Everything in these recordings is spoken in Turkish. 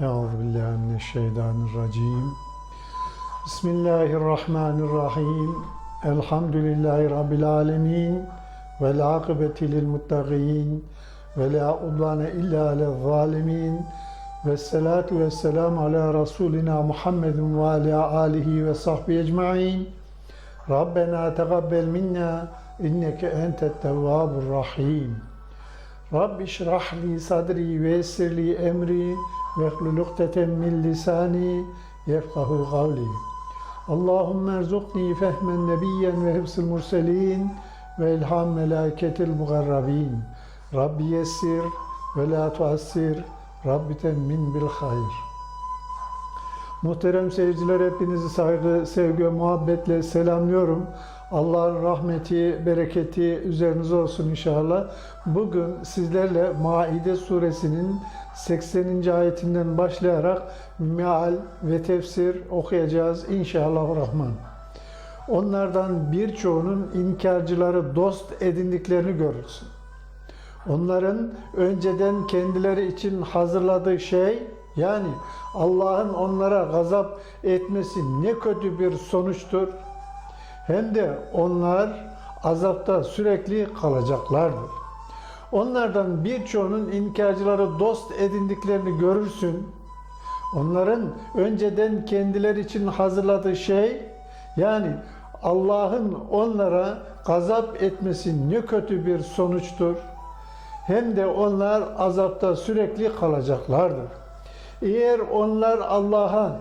Euzu billahi mineşşeytanirracim. Bismillahirrahmanirrahim. Elhamdülillahi rabbil alamin. Vel akibeti lil muttaqin. Ve la udvane illa alel zalimin. Ve salatu ve selam ala Resulina Muhammedin ve ala alihi ve sahbihi ecmain. Rabbena tegabbel minna inneke entet tevvabur rahim. Rabbi şrah li sadri ve yessir emri ve hlul ukdeten min lisani yefkahu kavli. Allahümme erzukni fehmen nebiyyen ve hıfzıl murselin ve ilham melâketil mugarrabin. Rabbi yessir ve la tuassir. Rabbi temmin. Muhterem seyirciler hepinizi saygı, sevgi ve muhabbetle selamlıyorum. Allah'ın rahmeti, bereketi üzerinize olsun inşallah. Bugün sizlerle Maide suresinin 80. ayetinden başlayarak meal ve tefsir okuyacağız inşallah rahman. Onlardan birçoğunun inkarcıları dost edindiklerini görürsün. Onların önceden kendileri için hazırladığı şey yani Allah'ın onlara gazap etmesi ne kötü bir sonuçtur. Hem de onlar azapta sürekli kalacaklardır. Onlardan birçoğunun inkarcıları dost edindiklerini görürsün. Onların önceden kendileri için hazırladığı şey yani Allah'ın onlara gazap etmesi ne kötü bir sonuçtur. Hem de onlar azapta sürekli kalacaklardır. Eğer onlar Allah'a,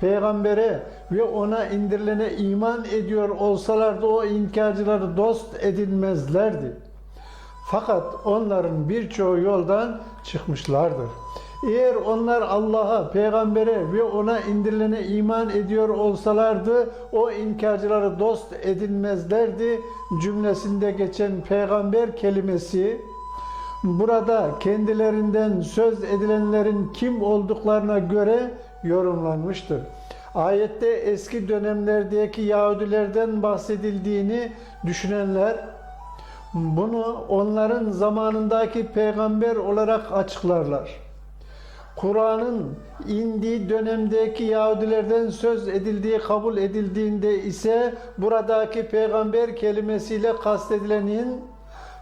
peygambere ve ona indirilene iman ediyor olsalardı o inkarcıları dost edinmezlerdi. Fakat onların birçoğu yoldan çıkmışlardır. Eğer onlar Allah'a, peygambere ve ona indirilene iman ediyor olsalardı o inkarcıları dost edinmezlerdi cümlesinde geçen peygamber kelimesi burada kendilerinden söz edilenlerin kim olduklarına göre yorumlanmıştır. Ayette eski dönemlerdeki Yahudilerden bahsedildiğini düşünenler bunu onların zamanındaki peygamber olarak açıklarlar. Kur'an'ın indiği dönemdeki Yahudilerden söz edildiği kabul edildiğinde ise buradaki peygamber kelimesiyle kastedilenin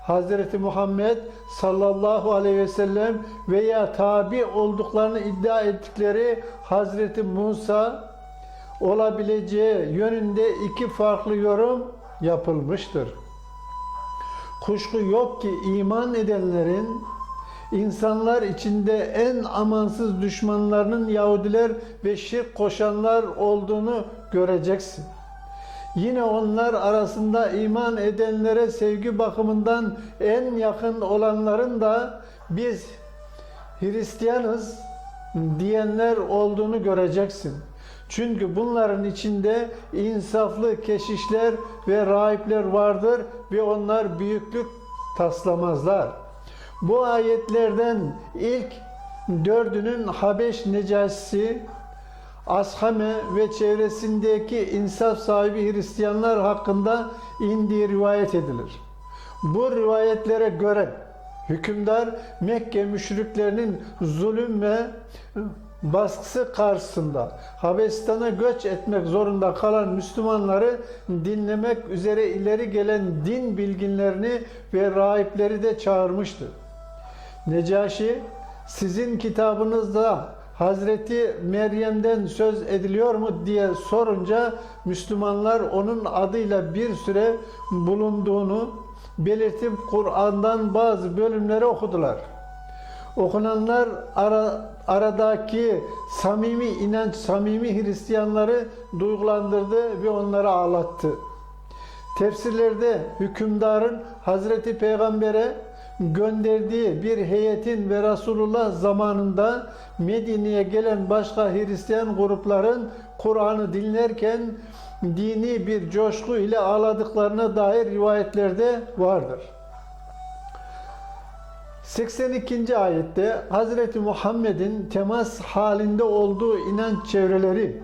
Hz. Muhammed sallallahu aleyhi ve sellem veya tabi olduklarını iddia ettikleri Hz. Musa olabileceği yönünde iki farklı yorum yapılmıştır. Kuşku yok ki iman edenlerin insanlar içinde en amansız düşmanlarının Yahudiler ve şirk koşanlar olduğunu göreceksin. Yine onlar arasında iman edenlere sevgi bakımından en yakın olanların da biz Hristiyanız diyenler olduğunu göreceksin. Çünkü bunların içinde insaflı keşişler ve rahipler vardır ve onlar büyüklük taslamazlar. Bu ayetlerden ilk dördünün Habeş Necasisi, Ashame ve çevresindeki insaf sahibi Hristiyanlar hakkında indiği rivayet edilir. Bu rivayetlere göre hükümdar Mekke müşriklerinin zulüm ve baskısı karşısında Habeşistan'a göç etmek zorunda kalan Müslümanları dinlemek üzere ileri gelen din bilginlerini ve rahipleri de çağırmıştı. Necaşi sizin kitabınızda Hazreti Meryem'den söz ediliyor mu diye sorunca Müslümanlar onun adıyla bir süre bulunduğunu belirtip Kur'an'dan bazı bölümleri okudular. Okunanlar ara, aradaki samimi inanç, samimi Hristiyanları duygulandırdı ve onları ağlattı. Tefsirlerde hükümdarın Hazreti Peygamber'e gönderdiği bir heyetin ve Resulullah zamanında Medine'ye gelen başka Hristiyan grupların Kur'an'ı dinlerken dini bir coşku ile ağladıklarına dair rivayetlerde vardır. 82. ayette Hz. Muhammed'in temas halinde olduğu inanç çevreleri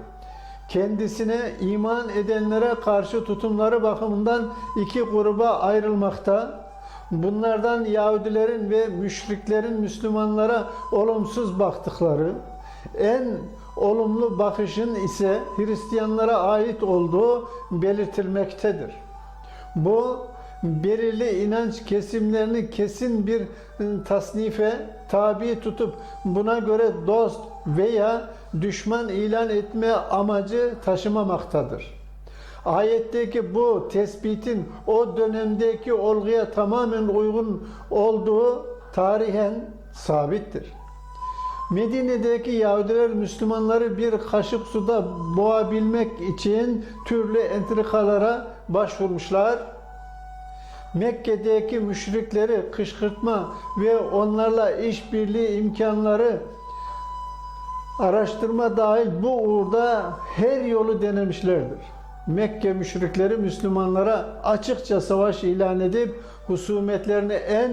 kendisine iman edenlere karşı tutumları bakımından iki gruba ayrılmakta. Bunlardan Yahudilerin ve müşriklerin Müslümanlara olumsuz baktıkları, en olumlu bakışın ise Hristiyanlara ait olduğu belirtilmektedir. Bu belirli inanç kesimlerini kesin bir ıı, tasnife tabi tutup buna göre dost veya düşman ilan etme amacı taşımamaktadır. Ayetteki bu tespitin o dönemdeki olguya tamamen uygun olduğu tarihen sabittir. Medine'deki Yahudiler Müslümanları bir kaşık suda boğabilmek için türlü entrikalara başvurmuşlar. Mekke'deki müşrikleri kışkırtma ve onlarla işbirliği imkanları araştırma dahil bu uğurda her yolu denemişlerdir. Mekke müşrikleri Müslümanlara açıkça savaş ilan edip husumetlerini en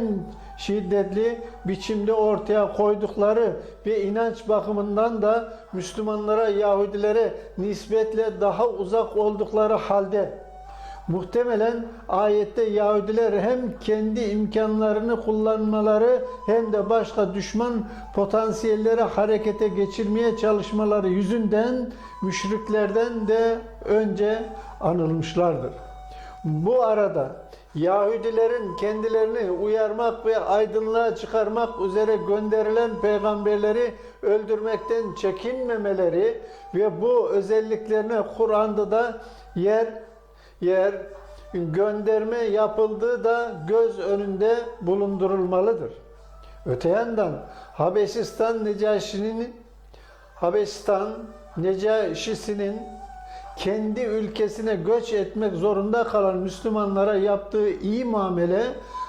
şiddetli biçimde ortaya koydukları ve inanç bakımından da Müslümanlara, Yahudilere nispetle daha uzak oldukları halde Muhtemelen ayette Yahudiler hem kendi imkanlarını kullanmaları hem de başka düşman potansiyelleri harekete geçirmeye çalışmaları yüzünden müşriklerden de önce anılmışlardır. Bu arada Yahudilerin kendilerini uyarmak ve aydınlığa çıkarmak üzere gönderilen peygamberleri öldürmekten çekinmemeleri ve bu özelliklerine Kur'an'da da yer yer gönderme yapıldığı da göz önünde bulundurulmalıdır. Öte yandan Habeşistan Necaşi'nin Habeşistan Necaşisi'nin kendi ülkesine göç etmek zorunda kalan Müslümanlara yaptığı iyi muamele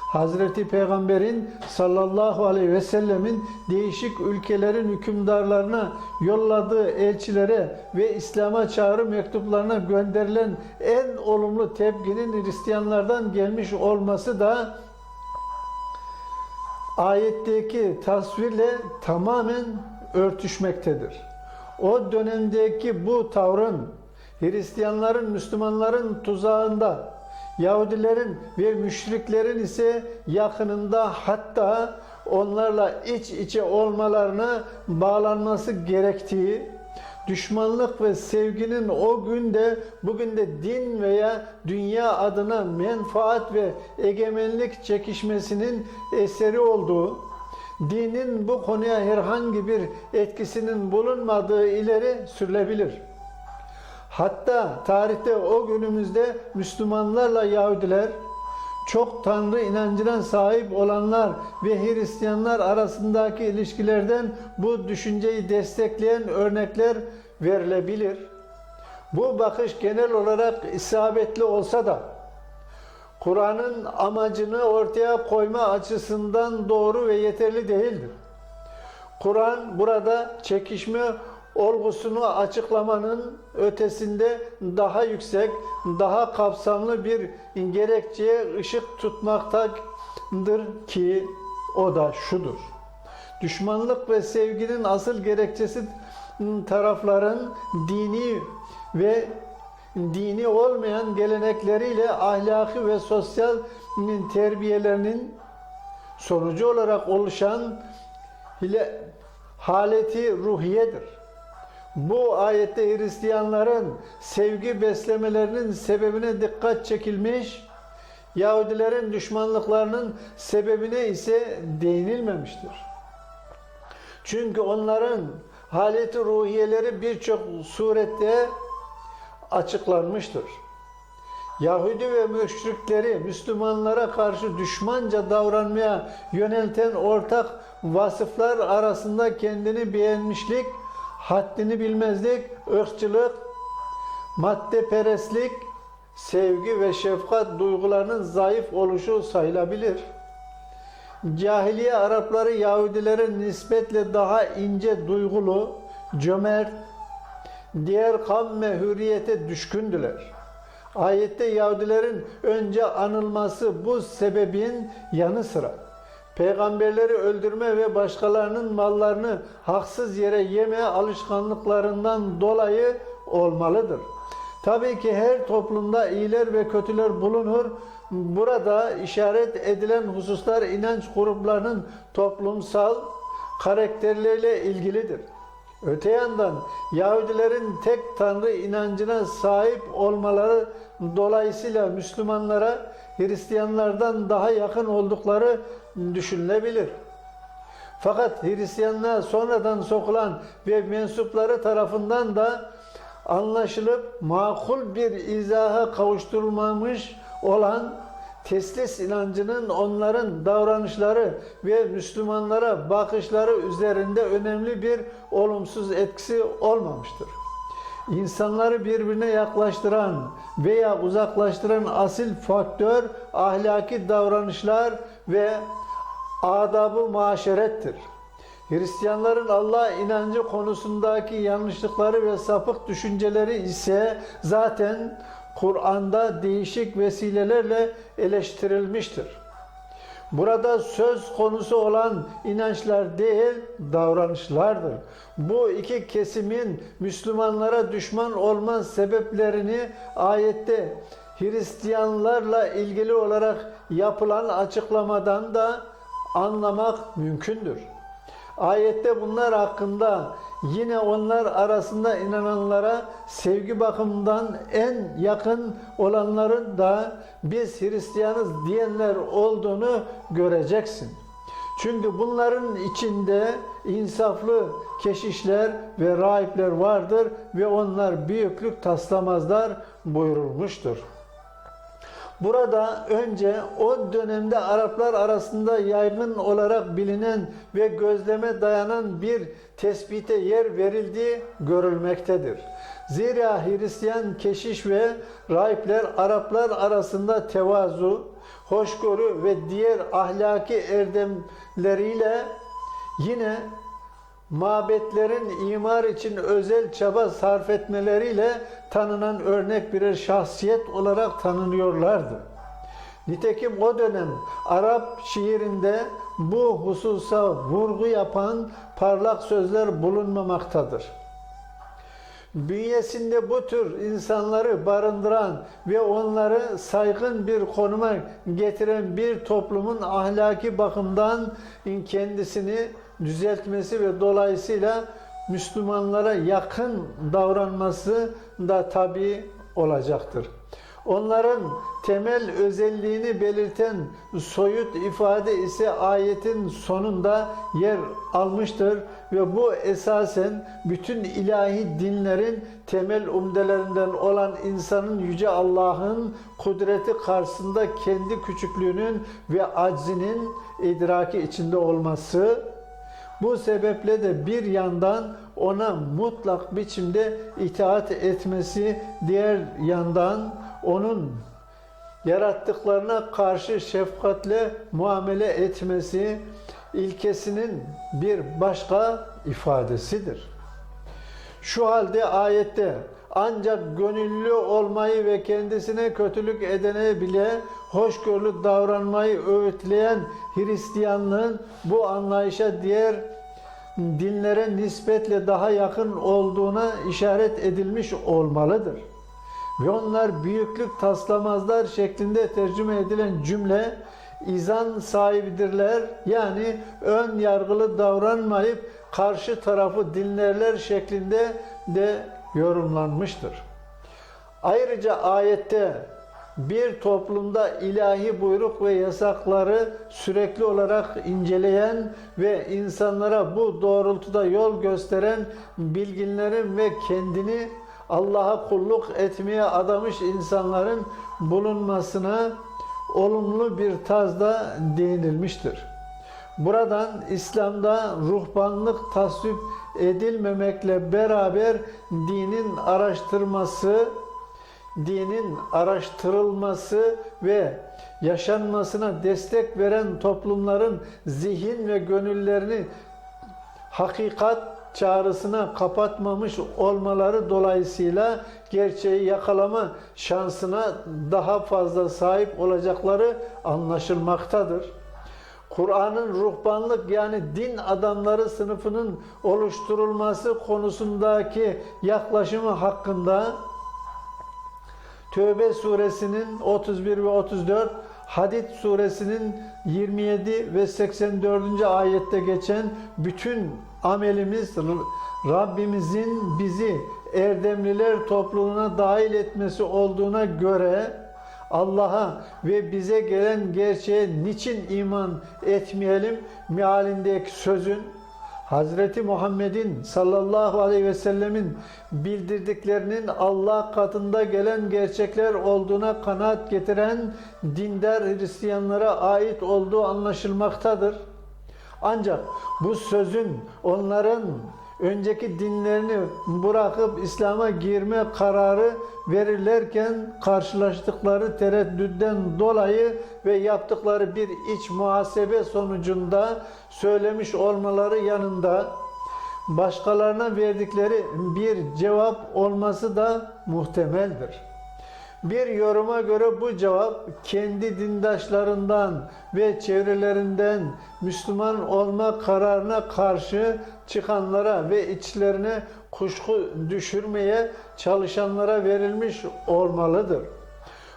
Hazreti Peygamber'in sallallahu aleyhi ve sellemin değişik ülkelerin hükümdarlarına yolladığı elçilere ve İslam'a çağrı mektuplarına gönderilen en olumlu tepkinin Hristiyanlardan gelmiş olması da ayetteki tasvirle tamamen örtüşmektedir. O dönemdeki bu tavrın Hristiyanların Müslümanların tuzağında Yahudilerin ve müşriklerin ise yakınında hatta onlarla iç içe olmalarına bağlanması gerektiği, düşmanlık ve sevginin o günde bugün de din veya dünya adına menfaat ve egemenlik çekişmesinin eseri olduğu, dinin bu konuya herhangi bir etkisinin bulunmadığı ileri sürülebilir. Hatta tarihte o günümüzde Müslümanlarla Yahudiler çok Tanrı inancına sahip olanlar ve Hristiyanlar arasındaki ilişkilerden bu düşünceyi destekleyen örnekler verilebilir. Bu bakış genel olarak isabetli olsa da Kur'an'ın amacını ortaya koyma açısından doğru ve yeterli değildir. Kur'an burada çekişme olgusunu açıklamanın ötesinde daha yüksek, daha kapsamlı bir gerekçeye ışık tutmaktadır ki o da şudur. Düşmanlık ve sevginin asıl gerekçesi tarafların dini ve dini olmayan gelenekleriyle ahlaki ve sosyal terbiyelerinin sonucu olarak oluşan hile, haleti ruhiyedir. Bu ayette Hristiyanların sevgi beslemelerinin sebebine dikkat çekilmiş, Yahudilerin düşmanlıklarının sebebine ise değinilmemiştir. Çünkü onların haleti ruhiyeleri birçok surette açıklanmıştır. Yahudi ve müşrikleri Müslümanlara karşı düşmanca davranmaya yönelten ortak vasıflar arasında kendini beğenmişlik, haddini bilmezlik, ırkçılık, maddeperestlik, sevgi ve şefkat duygularının zayıf oluşu sayılabilir. Cahiliye Arapları Yahudilere nispetle daha ince duygulu, cömert, diğer kavm ve hürriyete düşkündüler. Ayette Yahudilerin önce anılması bu sebebin yanı sıra peygamberleri öldürme ve başkalarının mallarını haksız yere yeme alışkanlıklarından dolayı olmalıdır. Tabii ki her toplumda iyiler ve kötüler bulunur. Burada işaret edilen hususlar inanç gruplarının toplumsal karakterleriyle ilgilidir. Öte yandan Yahudilerin tek tanrı inancına sahip olmaları dolayısıyla Müslümanlara Hristiyanlardan daha yakın oldukları düşünülebilir. Fakat Hristiyanlığa sonradan sokulan ve mensupları tarafından da anlaşılıp makul bir izaha kavuşturulmamış olan teslis inancının onların davranışları ve Müslümanlara bakışları üzerinde önemli bir olumsuz etkisi olmamıştır. İnsanları birbirine yaklaştıran veya uzaklaştıran asil faktör ahlaki davranışlar ve adabı maşerettir. Hristiyanların Allah inancı konusundaki yanlışlıkları ve sapık düşünceleri ise zaten Kur'an'da değişik vesilelerle eleştirilmiştir. Burada söz konusu olan inançlar değil, davranışlardır. Bu iki kesimin Müslümanlara düşman olma sebeplerini ayette Hristiyanlarla ilgili olarak yapılan açıklamadan da anlamak mümkündür. Ayette bunlar hakkında yine onlar arasında inananlara sevgi bakımından en yakın olanların da biz Hristiyanız diyenler olduğunu göreceksin. Çünkü bunların içinde insaflı keşişler ve rahipler vardır ve onlar büyüklük taslamazlar buyurulmuştur. Burada önce o dönemde Araplar arasında yaygın olarak bilinen ve gözleme dayanan bir tespite yer verildiği görülmektedir. Zira Hristiyan keşiş ve rahipler Araplar arasında tevazu, hoşgörü ve diğer ahlaki erdemleriyle yine mabetlerin imar için özel çaba sarf etmeleriyle tanınan örnek birer şahsiyet olarak tanınıyorlardı. Nitekim o dönem Arap şiirinde bu hususa vurgu yapan parlak sözler bulunmamaktadır. Bünyesinde bu tür insanları barındıran ve onları saygın bir konuma getiren bir toplumun ahlaki bakımdan kendisini düzeltmesi ve dolayısıyla Müslümanlara yakın davranması da tabi olacaktır. Onların temel özelliğini belirten soyut ifade ise ayetin sonunda yer almıştır ve bu esasen bütün ilahi dinlerin temel umdelerinden olan insanın yüce Allah'ın kudreti karşısında kendi küçüklüğünün ve aczinin idraki içinde olması bu sebeple de bir yandan ona mutlak biçimde itaat etmesi, diğer yandan onun yarattıklarına karşı şefkatle muamele etmesi ilkesinin bir başka ifadesidir. Şu halde ayette ancak gönüllü olmayı ve kendisine kötülük edene bile hoşgörülü davranmayı öğütleyen Hristiyanlığın bu anlayışa diğer dinlere nispetle daha yakın olduğuna işaret edilmiş olmalıdır. Ve onlar büyüklük taslamazlar şeklinde tercüme edilen cümle izan sahibidirler. Yani ön yargılı davranmayıp karşı tarafı dinlerler şeklinde de yorumlanmıştır. Ayrıca ayette bir toplumda ilahi buyruk ve yasakları sürekli olarak inceleyen ve insanlara bu doğrultuda yol gösteren bilginlerin ve kendini Allah'a kulluk etmeye adamış insanların bulunmasına olumlu bir tazda değinilmiştir. Buradan İslam'da ruhbanlık tasvip edilmemekle beraber dinin araştırması, dinin araştırılması ve yaşanmasına destek veren toplumların zihin ve gönüllerini hakikat çağrısına kapatmamış olmaları dolayısıyla gerçeği yakalama şansına daha fazla sahip olacakları anlaşılmaktadır. Kur'an'ın ruhbanlık yani din adamları sınıfının oluşturulması konusundaki yaklaşımı hakkında Tövbe suresinin 31 ve 34 Hadid suresinin 27 ve 84. ayette geçen bütün amelimiz Rabbimizin bizi erdemliler topluluğuna dahil etmesi olduğuna göre Allah'a ve bize gelen gerçeğe niçin iman etmeyelim mealindeki sözün Hazreti Muhammed'in sallallahu aleyhi ve sellemin bildirdiklerinin Allah katında gelen gerçekler olduğuna kanaat getiren dindar Hristiyanlara ait olduğu anlaşılmaktadır. Ancak bu sözün onların önceki dinlerini bırakıp İslam'a girme kararı verirlerken karşılaştıkları tereddütten dolayı ve yaptıkları bir iç muhasebe sonucunda söylemiş olmaları yanında başkalarına verdikleri bir cevap olması da muhtemeldir. Bir yoruma göre bu cevap kendi dindaşlarından ve çevrelerinden Müslüman olma kararına karşı çıkanlara ve içlerine kuşku düşürmeye çalışanlara verilmiş olmalıdır.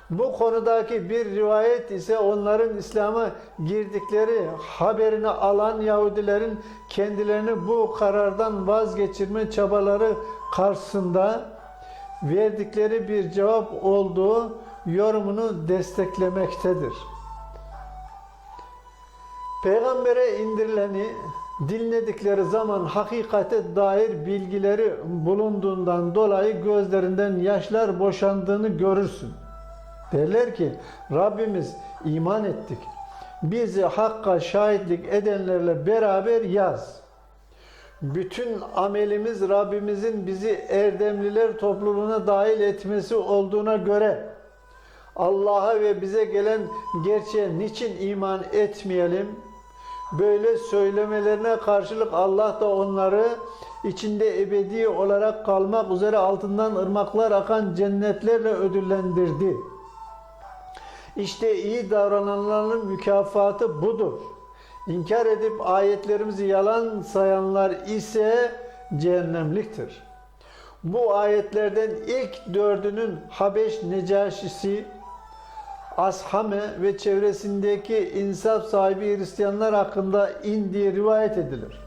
Bu konudaki bir rivayet ise onların İslam'a girdikleri haberini alan Yahudilerin kendilerini bu karardan vazgeçirme çabaları karşısında verdikleri bir cevap olduğu yorumunu desteklemektedir. Peygambere indirileni dinledikleri zaman hakikate dair bilgileri bulunduğundan dolayı gözlerinden yaşlar boşandığını görürsün. Derler ki Rabbimiz iman ettik. Bizi hakka şahitlik edenlerle beraber yaz. Bütün amelimiz Rabbimizin bizi erdemliler topluluğuna dahil etmesi olduğuna göre Allah'a ve bize gelen gerçeğe niçin iman etmeyelim? Böyle söylemelerine karşılık Allah da onları içinde ebedi olarak kalmak üzere altından ırmaklar akan cennetlerle ödüllendirdi. İşte iyi davrananların mükafatı budur. İnkar edip ayetlerimizi yalan sayanlar ise cehennemliktir. Bu ayetlerden ilk dördünün Habeş Necaşisi, Ashame ve çevresindeki insaf sahibi Hristiyanlar hakkında indiği rivayet edilir.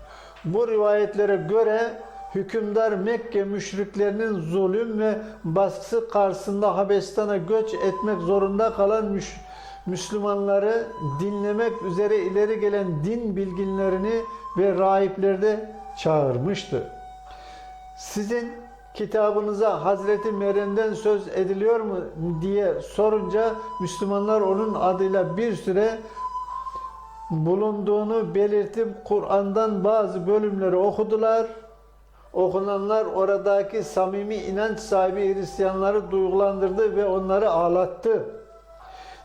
Bu rivayetlere göre hükümdar Mekke müşriklerinin zulüm ve baskısı karşısında Habeşistan'a göç etmek zorunda kalan müş Müslümanları dinlemek üzere ileri gelen din bilginlerini ve rahipleri de çağırmıştı. Sizin kitabınıza Hazreti Meryem'den söz ediliyor mu diye sorunca Müslümanlar onun adıyla bir süre bulunduğunu belirtip Kur'an'dan bazı bölümleri okudular. Okunanlar oradaki samimi inanç sahibi Hristiyanları duygulandırdı ve onları ağlattı.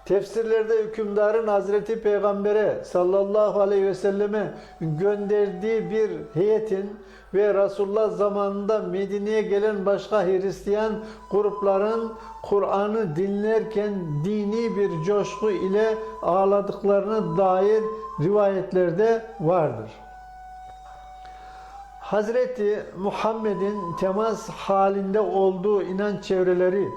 Tefsirlerde hükümdarın Hazreti Peygamber'e sallallahu aleyhi ve selleme gönderdiği bir heyetin ve Resulullah zamanında Medine'ye gelen başka Hristiyan grupların Kur'an'ı dinlerken dini bir coşku ile ağladıklarına dair rivayetlerde vardır. Hazreti Muhammed'in temas halinde olduğu inanç çevreleri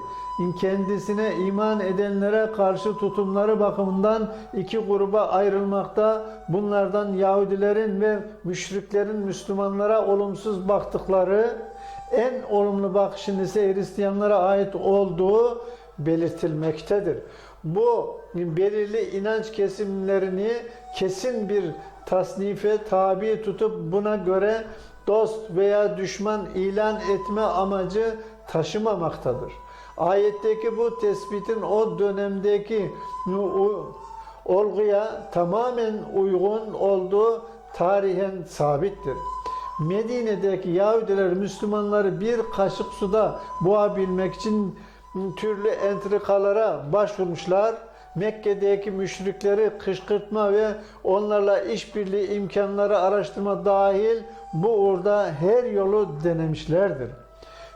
kendisine iman edenlere karşı tutumları bakımından iki gruba ayrılmakta. Bunlardan Yahudilerin ve müşriklerin Müslümanlara olumsuz baktıkları, en olumlu bakışın ise Hristiyanlara ait olduğu belirtilmektedir. Bu belirli inanç kesimlerini kesin bir tasnife tabi tutup buna göre dost veya düşman ilan etme amacı taşımamaktadır. Ayetteki bu tespitin o dönemdeki olguya tamamen uygun olduğu tarihen sabittir. Medine'deki Yahudiler Müslümanları bir kaşık suda boğabilmek için türlü entrikalara başvurmuşlar. Mekke'deki müşrikleri kışkırtma ve onlarla işbirliği imkanları araştırma dahil bu uğurda her yolu denemişlerdir.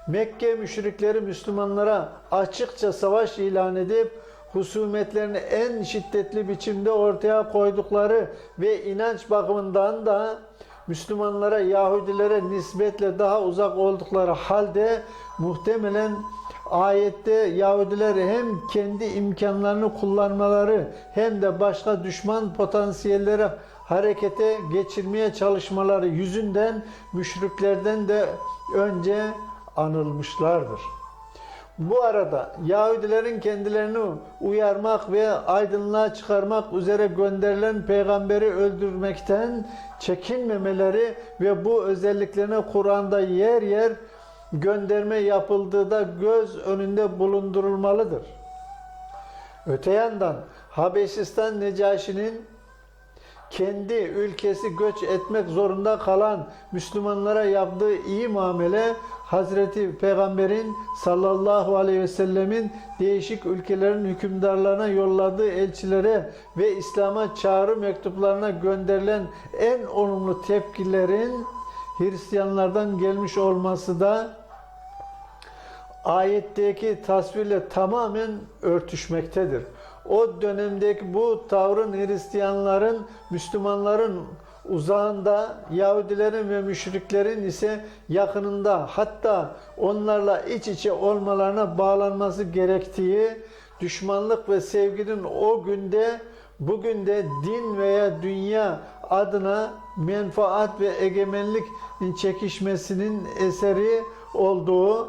Mekke müşrikleri Müslümanlara açıkça savaş ilan edip husumetlerini en şiddetli biçimde ortaya koydukları ve inanç bakımından da Müslümanlara Yahudilere nispetle daha uzak oldukları halde muhtemelen ayette Yahudiler hem kendi imkanlarını kullanmaları hem de başka düşman potansiyelleri harekete geçirmeye çalışmaları yüzünden müşriklerden de önce anılmışlardır. Bu arada Yahudilerin kendilerini uyarmak ve aydınlığa çıkarmak üzere gönderilen peygamberi öldürmekten çekinmemeleri ve bu özelliklerine Kur'an'da yer yer gönderme yapıldığı da göz önünde bulundurulmalıdır. Öte yandan Habeşistan Necaşi'nin kendi ülkesi göç etmek zorunda kalan Müslümanlara yaptığı iyi muamele Hazreti Peygamber'in sallallahu aleyhi ve sellemin değişik ülkelerin hükümdarlarına yolladığı elçilere ve İslam'a çağrı mektuplarına gönderilen en olumlu tepkilerin Hristiyanlardan gelmiş olması da ayetteki tasvirle tamamen örtüşmektedir. O dönemdeki bu tavrın Hristiyanların, Müslümanların uzağında, Yahudilerin ve müşriklerin ise yakınında hatta onlarla iç içe olmalarına bağlanması gerektiği, düşmanlık ve sevginin o günde bugün de din veya dünya adına menfaat ve egemenlik çekişmesinin eseri olduğu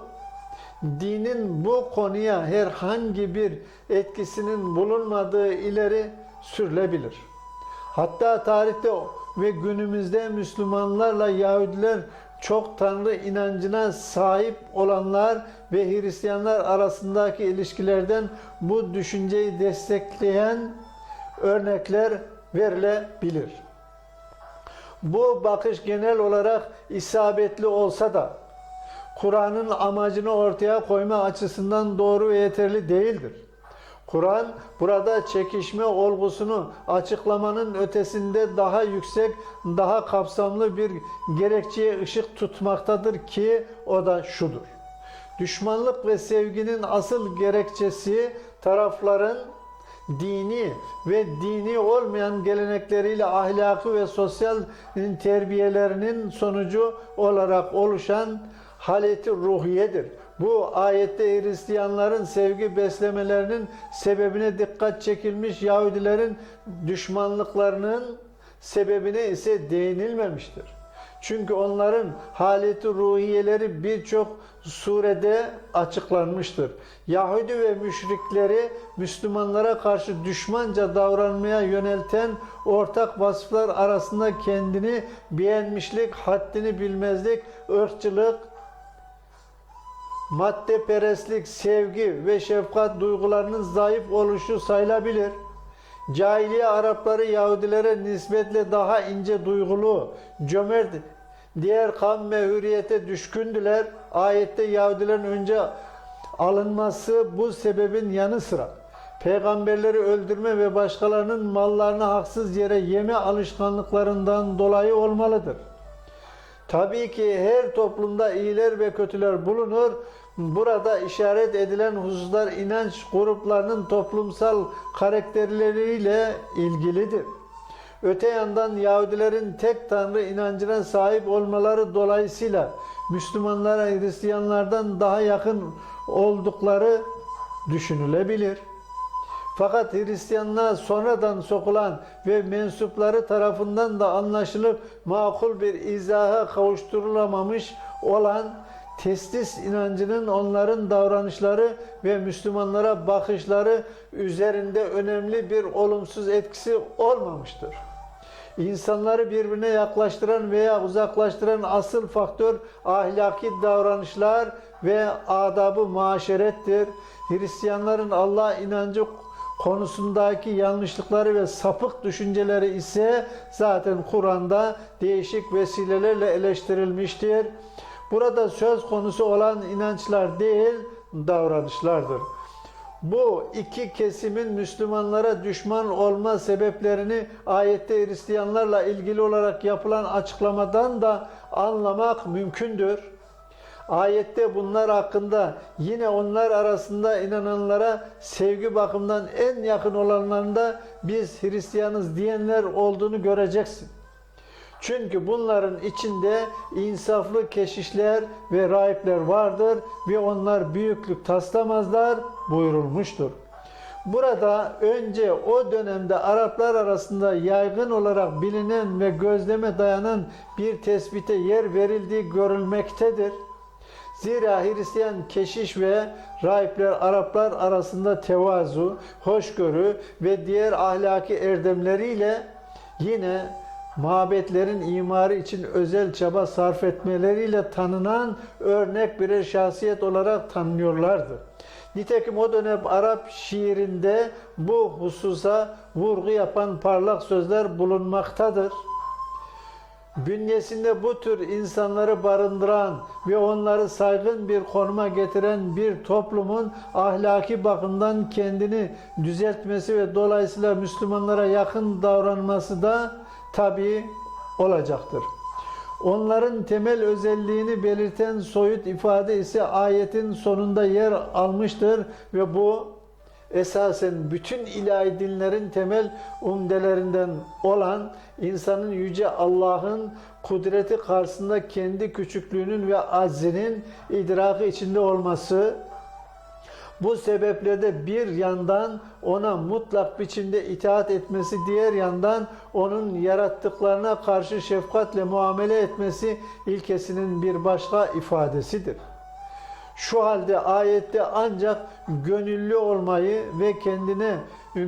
dinin bu konuya herhangi bir etkisinin bulunmadığı ileri sürülebilir. Hatta tarihte ve günümüzde Müslümanlarla Yahudiler çok tanrı inancına sahip olanlar ve Hristiyanlar arasındaki ilişkilerden bu düşünceyi destekleyen örnekler verilebilir. Bu bakış genel olarak isabetli olsa da Kur'an'ın amacını ortaya koyma açısından doğru ve yeterli değildir. Kur'an burada çekişme olgusunu açıklamanın ötesinde daha yüksek, daha kapsamlı bir gerekçeye ışık tutmaktadır ki o da şudur. Düşmanlık ve sevginin asıl gerekçesi tarafların dini ve dini olmayan gelenekleriyle ahlaki ve sosyal terbiyelerinin sonucu olarak oluşan haleti ruhiyedir. Bu ayette Hristiyanların sevgi beslemelerinin sebebine dikkat çekilmiş Yahudilerin düşmanlıklarının sebebine ise değinilmemiştir. Çünkü onların haleti ruhiyeleri birçok surede açıklanmıştır. Yahudi ve müşrikleri Müslümanlara karşı düşmanca davranmaya yönelten ortak vasıflar arasında kendini beğenmişlik, haddini bilmezlik, ırkçılık, maddeperestlik, sevgi ve şefkat duygularının zayıf oluşu sayılabilir. Cahiliye Arapları Yahudilere nispetle daha ince duygulu, cömert, diğer kavm ve hürriyete düşkündüler. Ayette Yahudilerin önce alınması bu sebebin yanı sıra peygamberleri öldürme ve başkalarının mallarını haksız yere yeme alışkanlıklarından dolayı olmalıdır. Tabii ki her toplumda iyiler ve kötüler bulunur. Burada işaret edilen hususlar inanç gruplarının toplumsal karakterleriyle ilgilidir. Öte yandan Yahudilerin tek tanrı inancına sahip olmaları dolayısıyla Müslümanlara Hristiyanlardan daha yakın oldukları düşünülebilir. Fakat Hristiyanlığa sonradan sokulan ve mensupları tarafından da anlaşılıp makul bir izaha kavuşturulamamış olan testis inancının onların davranışları ve Müslümanlara bakışları üzerinde önemli bir olumsuz etkisi olmamıştır. İnsanları birbirine yaklaştıran veya uzaklaştıran asıl faktör ahlaki davranışlar ve adabı maşerettir. Hristiyanların Allah inancı konusundaki yanlışlıkları ve sapık düşünceleri ise zaten Kur'an'da değişik vesilelerle eleştirilmiştir. Burada söz konusu olan inançlar değil, davranışlardır. Bu iki kesimin Müslümanlara düşman olma sebeplerini ayette Hristiyanlarla ilgili olarak yapılan açıklamadan da anlamak mümkündür. Ayette bunlar hakkında yine onlar arasında inananlara sevgi bakımından en yakın olanlarında biz Hristiyanız diyenler olduğunu göreceksin. Çünkü bunların içinde insaflı keşişler ve rahipler vardır ve onlar büyüklük taslamazlar buyurulmuştur. Burada önce o dönemde Araplar arasında yaygın olarak bilinen ve gözleme dayanan bir tespite yer verildiği görülmektedir. Zira Hristiyan keşiş ve rahipler Araplar arasında tevazu, hoşgörü ve diğer ahlaki erdemleriyle yine mabetlerin imarı için özel çaba sarf etmeleriyle tanınan örnek birer şahsiyet olarak tanınıyorlardı. Nitekim o dönem Arap şiirinde bu hususa vurgu yapan parlak sözler bulunmaktadır. Bünyesinde bu tür insanları barındıran ve onları saygın bir konuma getiren bir toplumun ahlaki bakımdan kendini düzeltmesi ve dolayısıyla Müslümanlara yakın davranması da tabii olacaktır. Onların temel özelliğini belirten soyut ifade ise ayetin sonunda yer almıştır ve bu esasen bütün ilahi dinlerin temel umdelerinden olan insanın yüce Allah'ın kudreti karşısında kendi küçüklüğünün ve aczinin idrakı içinde olması bu sebeple de bir yandan ona mutlak biçimde itaat etmesi, diğer yandan onun yarattıklarına karşı şefkatle muamele etmesi ilkesinin bir başka ifadesidir. Şu halde ayette ancak gönüllü olmayı ve kendine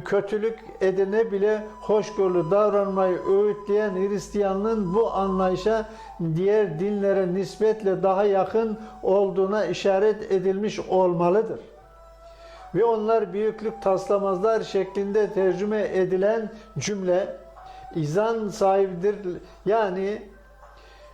kötülük edene bile hoşgörülü davranmayı öğütleyen Hristiyanlığın bu anlayışa diğer dinlere nispetle daha yakın olduğuna işaret edilmiş olmalıdır ve onlar büyüklük taslamazlar şeklinde tercüme edilen cümle izan sahibidir yani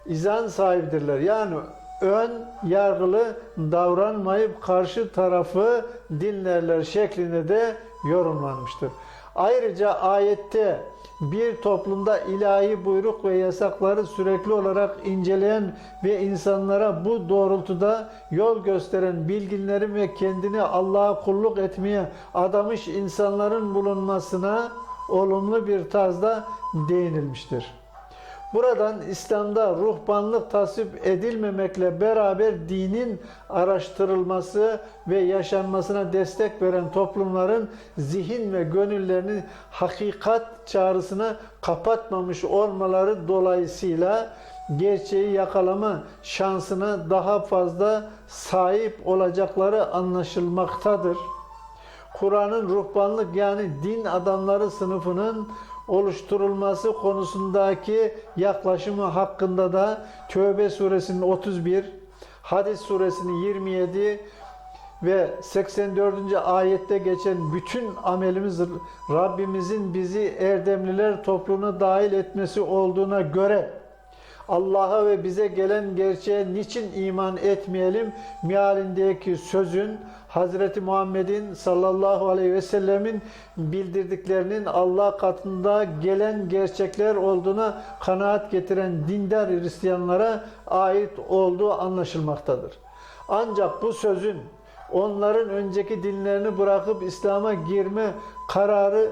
izan sahibidirler. Yani ön yargılı davranmayıp karşı tarafı dinlerler şeklinde de yorumlanmıştır. Ayrıca ayette bir toplumda ilahi buyruk ve yasakları sürekli olarak inceleyen ve insanlara bu doğrultuda yol gösteren bilginlerin ve kendini Allah'a kulluk etmeye adamış insanların bulunmasına olumlu bir tarzda değinilmiştir. Buradan İslam'da ruhbanlık tasvip edilmemekle beraber dinin araştırılması ve yaşanmasına destek veren toplumların zihin ve gönüllerini hakikat çağrısına kapatmamış olmaları dolayısıyla gerçeği yakalama şansına daha fazla sahip olacakları anlaşılmaktadır. Kur'an'ın ruhbanlık yani din adamları sınıfının oluşturulması konusundaki yaklaşımı hakkında da Tövbe suresinin 31, Hadis suresinin 27 ve 84. ayette geçen bütün amelimiz Rabbimizin bizi erdemliler topluluğuna dahil etmesi olduğuna göre Allah'a ve bize gelen gerçeğe niçin iman etmeyelim mealindeki sözün Hazreti Muhammed'in sallallahu aleyhi ve sellemin bildirdiklerinin Allah katında gelen gerçekler olduğuna kanaat getiren dindar Hristiyanlara ait olduğu anlaşılmaktadır. Ancak bu sözün onların önceki dinlerini bırakıp İslam'a girme kararı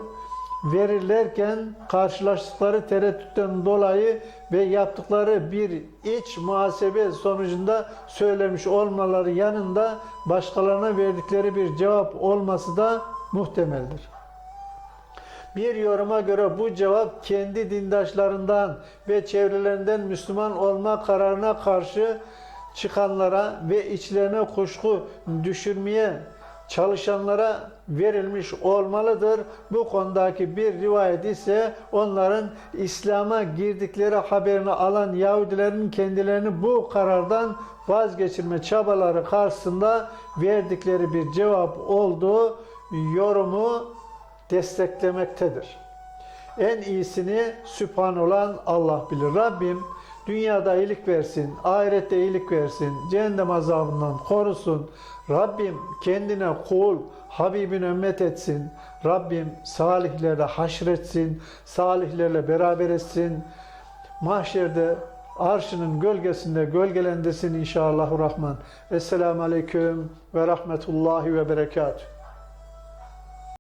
verirlerken karşılaştıkları tereddütten dolayı ve yaptıkları bir iç muhasebe sonucunda söylemiş olmaları yanında başkalarına verdikleri bir cevap olması da muhtemeldir. Bir yoruma göre bu cevap kendi dindaşlarından ve çevrelerinden Müslüman olma kararına karşı çıkanlara ve içlerine kuşku düşürmeye çalışanlara verilmiş olmalıdır. Bu konudaki bir rivayet ise onların İslam'a girdikleri haberini alan Yahudilerin kendilerini bu karardan vazgeçirme çabaları karşısında verdikleri bir cevap olduğu yorumu desteklemektedir. En iyisini sübhan olan Allah bilir. Rabbim dünyada iyilik versin, ahirette iyilik versin, cehennem azabından korusun. Rabbim kendine kul, Habibine ümmet etsin. Rabbim salihlerle haşretsin, salihlerle beraber etsin. Mahşerde arşının gölgesinde gölgelendesin inşallahü rahman. Esselamu aleyküm ve rahmetullahi ve berekatuhu.